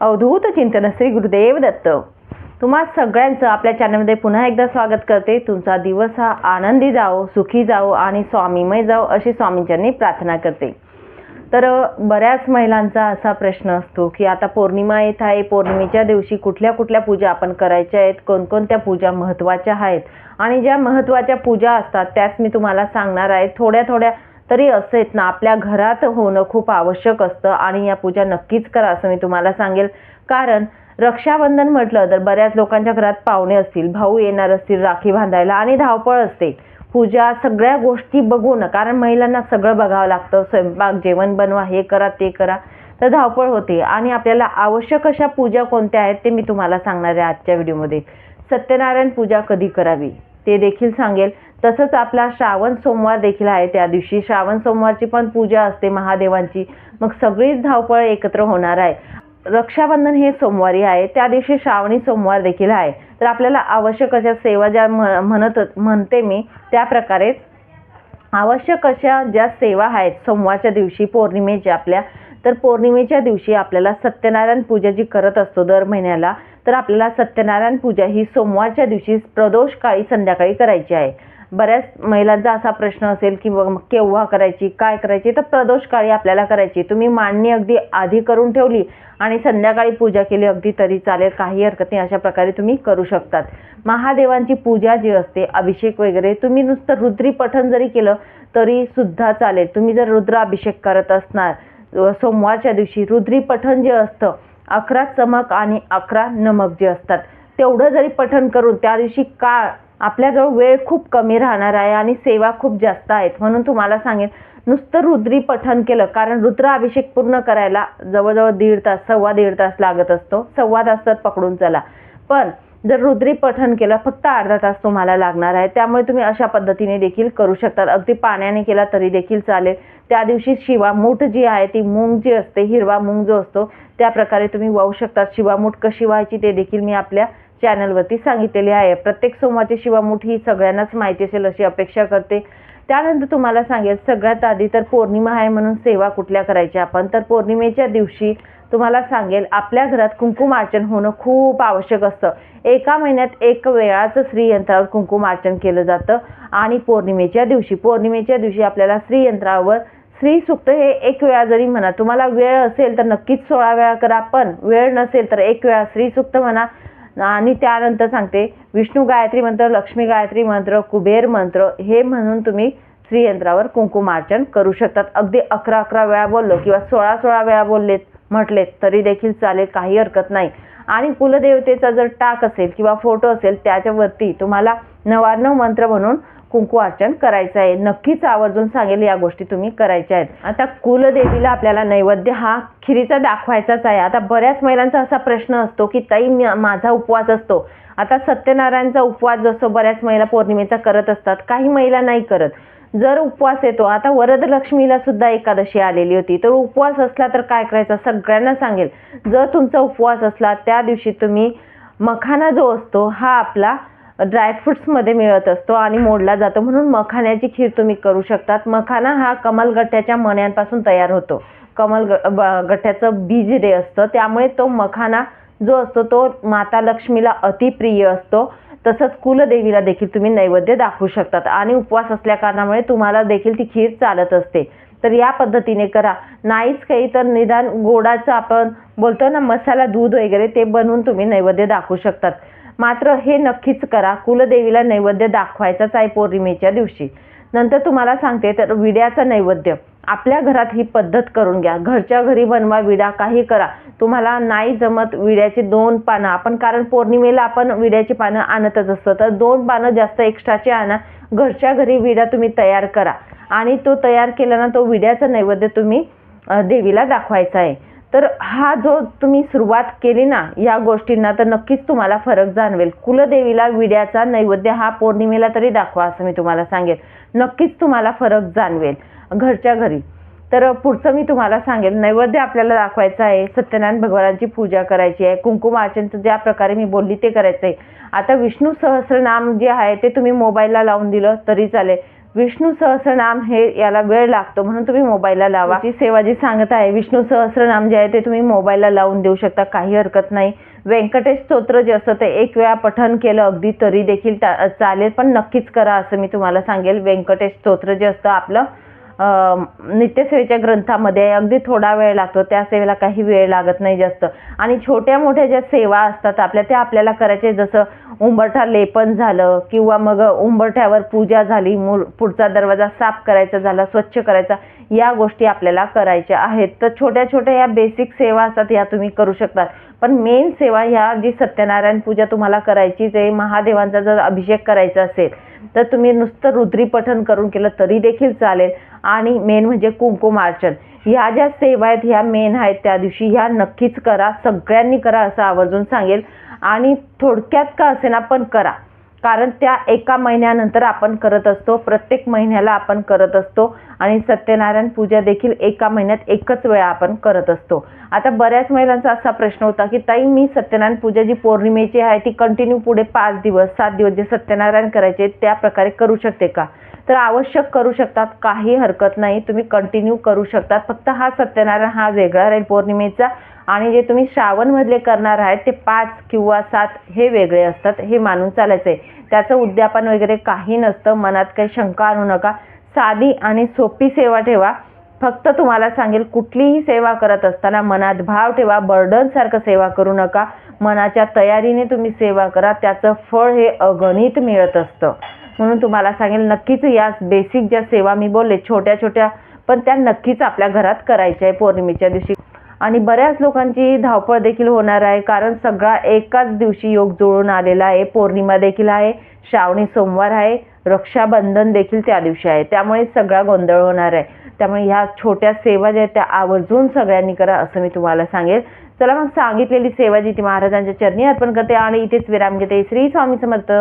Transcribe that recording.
अवधूत चिंतन श्री गुरुदेव दत्त. तुम्हा सगळ्यांचं आपल्या चॅनलमध्ये पुन्हा एकदा स्वागत करते. तुमचा दिवस हा आनंदी जाओ सुखी जाओ आणि स्वामीमय जाओ अशी स्वामींच्यांनी प्रार्थना करते. तर बऱ्याच महिलांचा असा प्रश्न असतो की आता पौर्णिमा येत आहे. पौर्णिमेच्या दिवशी कुठल्या कुठल्या पूजा आपण करायच्या आहेत? कोणकोणत्या पूजा महत्त्वाच्या आहेत? आणि ज्या महत्त्वाच्या पूजा असतात त्याच मी तुम्हाला सांगणार आहे. थोड्या थोड्या तरी असेत ना आपल्या घरात होणं खूप आवश्यक असतं आणि या पूजा नक्कीच करा असं मी तुम्हाला सांगेल. कारण रक्षाबंधन म्हटलं तर बऱ्याच लोकांच्या घरात पाहुणे असतील भाऊ येणार असतील राखी बांधायला आणि धावपळ असते. पूजा सगळ्या गोष्टी बघून कारण महिलांना सगळं बघावं लागतं स्वयंपाक जेवण बनवा हे करा ते करा तर धावपळ होते. आणि आपल्याला आवश्यक अशा पूजा कोणत्या आहेत ते मी तुम्हाला सांगणार आहे आजच्या व्हिडिओमध्ये. सत्यनारायण पूजा कधी करावी ते देखील सांगेल. तसंच आपला श्रावण सोमवार देखील आहे त्या दिवशी. श्रावण सोमवारची पण पूजा असते महादेवांची. मग सगळीच धावपळ एकत्र होणार आहे. रक्षाबंधन हे सोमवारी आहे. त्या दिवशी श्रावणी सोमवार देखील आहे. तर आपल्याला आवश्यक अशा सेवा ज्या म्हणत म्हणते मी त्या प्रकारे आवश्यक अशा ज्या सेवा आहेत सोमवारच्या दिवशी पौर्णिमेच्या आपल्या तर पौर्णिमेच्या दिवशी आपल्याला सत्यनारायण पूजा जी करत असतो दर महिन्याला तर आपल्याला सत्यनारायण पूजा ही सोमवारच्या दिवशी प्रदोष काळी संध्याकाळी करायची आहे. बऱ्याच महिलांचा असा प्रश्न असेल की केव्हा करायची काय करायची? तर प्रदोष काळी आपल्याला करायची. तुम्ही मांडणी अगदी आधी करून ठेवली आणि संध्याकाळी पूजा केली अगदी तरी चालेल काही हरकत नाही अशा प्रकारे तुम्ही करू शकतात. महादेवांची पूजा जी असते अभिषेक वगैरे तुम्ही नुसतं रुद्री पठण जरी केलं तरी सुद्धा चालेल. तुम्ही जर रुद्राभिषेक करत असणार सोमवारच्या दिवशी रुद्री पठण जे असतं अकरा चमक आणि अकरा नमक जे असतात तेवढं जरी पठण करून त्या दिवशी काळ आपल्याजवळ वेळ खूप कमी राहणार आहे आणि सेवा खूप जास्त आहेत म्हणून तुम्हाला सांगेन नुसतं रुद्री पठण केलं कारण रुद्र अभिषेक पूर्ण करायला जवळजवळ दीड तास सव्वा दीड तास लागत असतो. सव्वा तास तर पकडून चला. पण जर रुद्री पठण केलं फक्त अर्धा तास तुम्हाला लागणार आहे. त्यामुळे तुम्ही अशा पद्धतीने देखील करू शकतात. अगदी पाण्याने केला तरी देखील चालेल. त्या दिवशी शिवामूठ जी आहे ती मूंग जी असते हिरवा मूंग जो असतो त्या प्रकारे तुम्ही वाहू शकतात. शिवामूठ कशी व्हायची ते देखील मी आपल्या चॅनलवरती सांगितलेली आहे. प्रत्येक सोमवारची शिवामूठ ही सगळ्यांनाच माहिती असेल अशी अपेक्षा करते. त्यानंतर तुम्हाला सांगेल सगळ्यात आधी तर पौर्णिमा आहे म्हणून सेवा कुठल्या करायच्या आपण तर पौर्णिमेच्या दिवशी तुम्हाला सांगेल आपल्या घरात कुंकुमार्चन होणं खूप आवश्यक असतं. एका महिन्यात एक वेळाच श्रीयंत्रावर कुंकुमार्चन केलं जातं. आणि पौर्णिमेच्या दिवशी पौर्णिमेच्या दिवशी आपल्याला श्रीयंत्रावर श्री सुक्त हे एक वेळा जरी म्हणा तुम्हाला वेळ असेल तर नक्कीच सोळा वेळा करा पण वेळ नसेल तर एक वेळा श्री सुक्त म्हणा. आणि त्यानंतर सांगते विष्णू गायत्री मंत्र लक्ष्मी गायत्री मंत्र कुबेर मंत्र हे म्हणून तुम्ही श्रीयंत्रावर कुंकुमार्चन करू शकतात. अगदी अकरा अकरा वेळा बोललो किंवा सोळा सोळा वेळा बोललेत म्हटलेत तरी देखील चालेल काही हरकत नाही. आणि कुलदेवतेचा जर टाक असेल किंवा फोटो असेल त्याच्यावरती तुम्हाला नवाण्णव मंत्र म्हणून कुंकू अर्चन करायचं आहे. नक्कीच आवर्जून सांगेल या गोष्टी तुम्ही करायच्या आहेत. आता कुलदेवीला आपल्याला नैवेद्य हा खिरीचा दाखवायचाच आहे. आता बऱ्याच महिलांचा असा प्रश्न असतो की ताई माझा उपवास असतो. आता सत्यनारायणचा उपवास जसं बऱ्याच महिला पौर्णिमेचा करत असतात काही महिला नाही करत. जर उपवास येतो आता वरदलक्ष्मीला सुद्धा एकादशी आलेली होती. तर उपवास असला तर काय करायचा? सगळ्यांना सांगेल. जर तुमचा उपवास असला त्या दिवशी तुम्ही मखाना जो असतो हा आपला ड्रायफ्रुट्समध्ये मिळत असतो आणि मोडला जातो. म्हणून मखाण्याची खीर तुम्ही करू शकतात. मखाना हा कमलगट्ट्याच्या मण्यांपासून तयार होतो. कमल ग- ब- गट्ट्याचं बीज जे असतं त्यामुळे तो मखाना जो असतो तो माता लक्ष्मीला अतिप्रिय असतो. तसंच कुलदेवीला देखील तुम्ही नैवेद्य दाखवू शकतात. आणि उपवास असल्या कारणामुळे तुम्हाला देखील ती खीर चालत असते. तर या पद्धतीने करा. नाहीच काही तर निदान गोडाचं आपण बोलतो ना मसाला दूध वगैरे ते बनवून तुम्ही नैवेद्य दाखवू शकतात. मात्र हे नक्कीच करा. कुलदेवीला नैवेद्य दाखवायचाच आहे पौर्णिमेच्या दिवशी. नंतर तुम्हाला सांगते तर विड्याचं नैवेद्य. आपल्या घरात ही पद्धत करून घ्या. घरच्या घरी बनवा विडा काही करा. तुम्हाला नाही जमत विड्याची दोन पानं. आपण कारण पौर्णिमेला आपण विड्याची पानं आणतच असतो. तर दोन पानं जास्त एक्स्ट्राची आणा. घरच्या घरी विडा तुम्ही तयार करा. आणि तो तयार केला ना तो विड्याचा नैवेद्य तुम्ही देवीला दाखवायचा आहे. तर हा जो तुम्ही सुरुवात केली ना या गोष्टींना तर नक्कीच तुम्हाला फरक जाणवेल. कुलदेवीला विड्याचा नैवेद्य हा पौर्णिमेला तरी दाखवा असं मी तुम्हाला सांगेल. नक्कीच तुम्हाला फरक जाणवेल घरच्या घरी. तर पुढचं मी तुम्हाला सांगेल नैवेद्य आपल्याला दाखवायचं आहे. सत्यनारायण भगवानांची पूजा करायची आहे. कुंकुमार्चनचं ज्या प्रकारे मी बोलली ते करायचं आहे आता विष्णू सहस्रनाम जे आहे ते तुम्ही मोबाईलला लावून दिलं तरी चालेल. विष्णू सहस्रनाम हे याला वेळ लागतो म्हणून तुम्ही मोबाईलला लावा. जी सेवा जी सांगत आहे विष्णू सहस्रनाम जे आहे ते तुम्ही मोबाईलला लावून देऊ शकता काही हरकत नाही. व्यंकटेश स्तोत्र जे असतं ते एक वेळा पठन केलं अगदी तरी देखील चालेल पण नक्कीच करा असं मी तुम्हाला सांगेल. व्यंकटेश स्तोत्र जे असतं आपलं नित्यसेवेच्या ग्रंथामध्ये अगदी थोडा वेळ लागतो. त्या सेवेला काही वेळ लागत नाही जास्त. आणि छोट्या मोठ्या ज्या सेवा असतात आपल्या त्या आपल्याला करायचे. जसं उंबरठा लेपन झालं किंवा मग उंबरठ्यावर पूजा झाली मूळ पुढचा दरवाजा साफ करायचा झाला स्वच्छ करायचा या गोष्टी आपल्याला करायच्या आहेत. तर छोट्या छोट्या या बेसिक सेवा असतात या तुम्ही करू शकतात. पण मेन सेवा ह्या जी सत्यनारायण पूजा तुम्हाला करायची आहे महादेवांचा जर अभिषेक करायचा असेल तर तुम्ही नुसतं रुद्री पठण करून केलं तरी देखील चालेल. आणि मेन म्हणजे कुंकुमार्चन ह्या ज्या सेवा आहेत ह्या मेन आहेत त्या दिवशी ह्या नक्कीच करा. सगळ्यांनी करा असं आवर्जून सांगेल. आणि थोडक्यात का असेना पण करा. कारण त्या एका महिन्यानंतर आपण करत असतो प्रत्येक महिन्याला आपण करत असतो आणि सत्यनारायण पूजा देखील एका महिन्यात एकच वेळा आपण करत असतो. आता बऱ्याच महिलांचा असा प्रश्न होता की ताई मी सत्यनारायण पूजा जी पौर्णिमेची आहे ती कंटिन्यू पुढे पाच दिवस सात दिवस जे सत्यनारायण करायचे त्या प्रकारे करू शकते का? तर आवश्यक करू शकतात काही हरकत नाही तुम्ही कंटिन्यू करू शकतात. फक्त हा सत्यनारायण हा वेगळा राहील पौर्णिमेचा. आणि जे तुम्ही श्रावणमधले करणार आहेत ते पाच किंवा सात हे वेगळे असतात हे मानून चालायचं आहे त्याचं उद्यापन वगैरे काही नसतं मनात काही शंका आणू नका. साधी आणि सोपी सेवा ठेवा. फक्त तुम्हाला सांगेल कुठलीही सेवा करत असताना मनात भाव ठेवा बर्डनसारखं सेवा करू नका. मनाच्या तयारीने तुम्ही सेवा करा त्याचं फळ हे अगणित मिळत असतं. म्हणून तुम्हाला सांगेल नक्कीच या बेसिक ज्या सेवा मी बोलले छोट्या छोट्या पण त्या नक्कीच आपल्या घरात करायच्या आहे. पौर्णिमेच्या दिवशी आणि बऱ्याच लोकांची धावपळ देखील होणार आहे. कारण सगळा एकाच दिवशी योग जुळून आलेला आहे. पौर्णिमा देखील आहे. श्रावणी सोमवार आहे. रक्षाबंधन देखील त्या दिवशी आहे. त्यामुळे सगळा गोंधळ होणार आहे. त्यामुळे ह्या छोट्या सेवा ज्या आहेत त्या आवर्जून सगळ्यांनी करा असं मी तुम्हाला सांगेल. चला मग सांगितलेली सेवा जी ती महाराजांच्या चरणी अर्पण करते आणि इथेच विराम घेते. श्री स्वामी समर्थ.